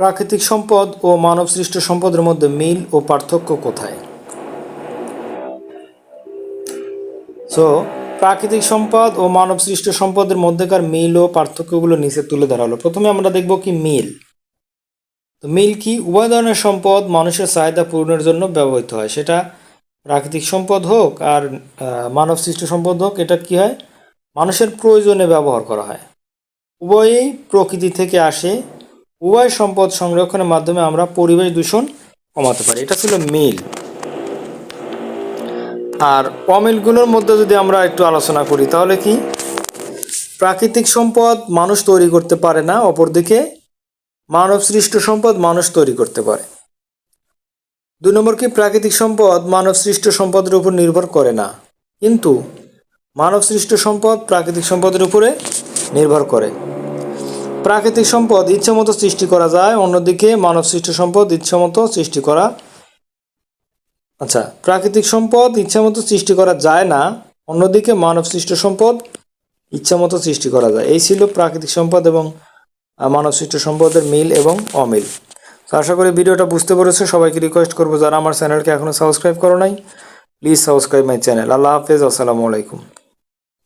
প্রাকৃতিক সম্পদ ও মানবসৃষ্ট সম্পদের মধ্যে মিল ও পার্থক্য কোথায়? সো প্রাকৃতিক সম্পদ ও মানবসৃষ্ট সম্পদের মধ্যেকার মিল ও পার্থক্যগুলো নিচে তুলে ধরা হলো। প্রথমে আমরা দেখব কি মিল। তো মিল কি? উভয় ধরনের সম্পদ মানুষের চাহিদা পূরণের জন্য ব্যবহৃত হয়। সেটা প্রাকৃতিক সম্পদ হোক আর আহ, মানবসৃষ্ট সম্পদ হোক এটা কি হয়? মানুষের প্রয়োজনে ব্যবহার করা হয়। উভয়ই প্রকৃতি থেকে আসে উভয় সম্পদ সংরক্ষণের মাধ্যমে আমরা পরিবেশ দূষণ কমাতে পারি। এটা ছিল মিল। আর অমিলগুলোর মধ্যে যদি আমরা একটু আলোচনা করি, তাহলে কি? প্রাকৃতিক সম্পদ মানুষ তৈরি করতে পারে না, অপরদিকে মানব সৃষ্ট সম্পদ মানুষ তৈরি করতে পারে। দুই নম্বর কি? প্রাকৃতিক সম্পদ মানব সৃষ্ট সম্পদের উপর নির্ভর করে না। কিন্তু মানব সৃষ্ট সম্পদ প্রাকৃতিক সম্পদের উপরে নির্ভর করে। প্রাকৃতিক সম্পদ ইচ্ছামতো সৃষ্টি করা যায়, অন্যদিকে মানব সৃষ্ট সম্পদ ইচ্ছামতো সৃষ্টি করা। আচ্ছা প্রাকৃতিক সম্পদ ইচ্ছামতো সৃষ্টি করা যায় না, অন্যদিকে মানব সৃষ্ট সম্পদ ইচ্ছামতো সৃষ্টি করা যায়। এই ছিল প্রাকৃতিক সম্পদ এবং মানব সৃষ্ট সম্পদের মিল এবং অমিল। তো আশা করি ভিডিওটা বুঝতে পেরেছ। সবাইকে রিকোয়েস্ট করব, যারা আমার চ্যানেলকে এখনও সাবস্ক্রাইব করো নাই প্লিজ সাবস্ক্রাইব মাই চ্যানেল আল্লাহ হাফেজ, আসসালামু আলাইকুম।